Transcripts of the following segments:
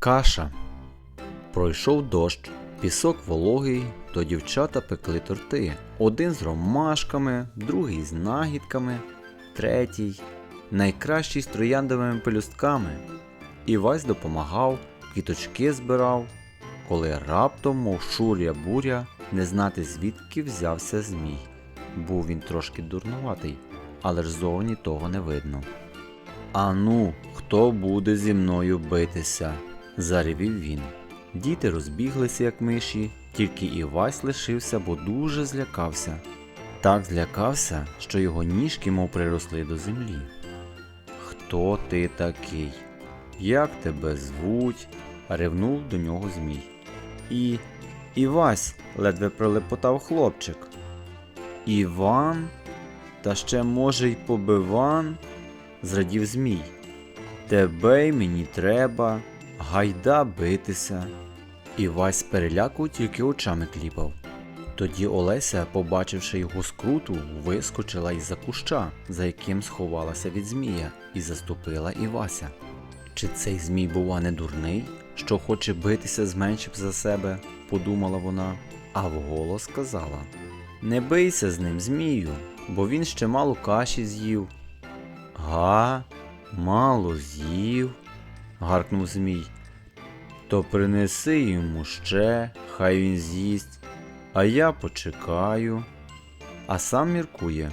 Каша. Пройшов дощ, пісок вологий, то дівчата пекли торти. Один з ромашками, другий з нагідками, третій найкращий з трояндовими пелюстками. Івась допомагав, квіточки збирав, коли раптом, мов шуря буря, не знати звідки взявся змій. Був він трошки дурнуватий, але ж зовні того не видно. Ану, хто буде зі мною битися? Заревів він. Діти розбіглися, як миші, тільки Івась лишився, бо дуже злякався. Так злякався, що його ніжки мов приросли до землі. Хто ти такий? Як тебе звуть? ревнув до нього Змій. І. Івась, ледве пролепотав хлопчик. Іван? Та ще, може, й побиван? зрадів Змій. Тебе й мені треба, гайда битися. Івась переляку тільки очами кліпав. Тоді Олеся, побачивши його скруту, вискочила із-за куща, за яким сховалася від Змія, і заступила Івася. Чи цей Змій, бува, не дурний, що хоче битися з меншим за себе, подумала вона, а вголос сказала: Не бийся з ним, Змію, бо він ще мало каші з'їв. Га, мало з'їв, гаркнув Змій. То принеси йому ще, хай він з'їсть, а я почекаю. А сам міркує.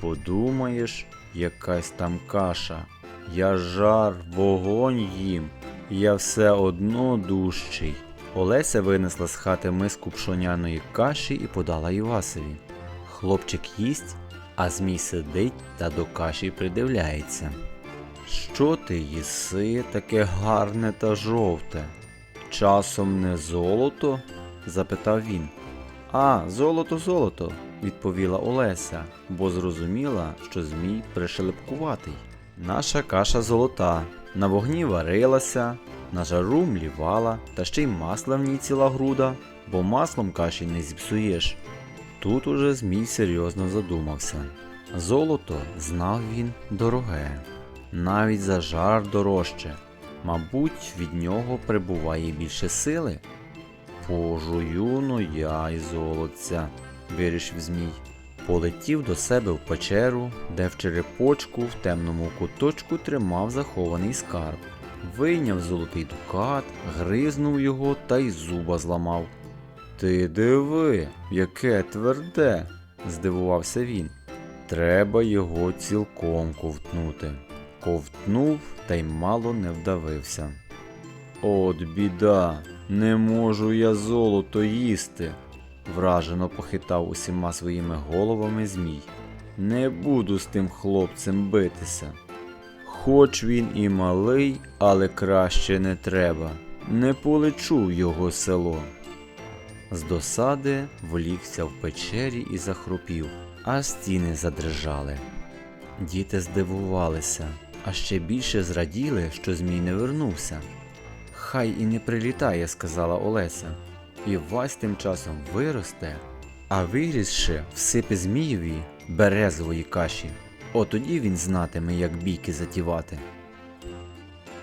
Подумаєш, якась там каша. Я жар, вогонь їм, я все одно дужчий. Олеся винесла з хати миску пшоняної каші і подала Івасові. Хлопчик їсть, а змій сидить та до каші придивляється. Що ти їси таке гарне та жовте? Часом не золото? запитав він. А, золото, золото, відповіла Олеся, бо зрозуміла, що змій пришелепкуватий. Наша каша золота, на вогні варилася, на жару млівала, та ще й масла в ній ціла груда, бо маслом каші не зіпсуєш. Тут уже Змій серйозно задумався. Золото, знав він, дороге, навіть за жар дорожче. Мабуть, від нього прибуває більше сили. Пожую ну я й золотця, вирішив Змій. Полетів до себе в печеру, де в черепочку в темному куточку тримав захований скарб. Вийняв золотий дукат, гризнув його та й зуба зламав. Ти диви, яке тверде, здивувався він. Треба його цілком ковтнути. Ковтнув та й мало не вдавився. От біда, не можу я золото їсти, вражено похитав усіма своїми головами Змій. Не буду з тим хлопцем битися. Хоч він і малий, але краще не треба. Не полечу в його село. З досади влігся в печері і захропів, а стіни задрижали. Діти здивувалися, а ще більше зраділи, що Змій не вернувся. Хай і не прилітає, сказала Олеся. І Вась тим часом виросте, а вирісши, всипе Змієві березової каші. Отоді він знатиме, як бійки затівати.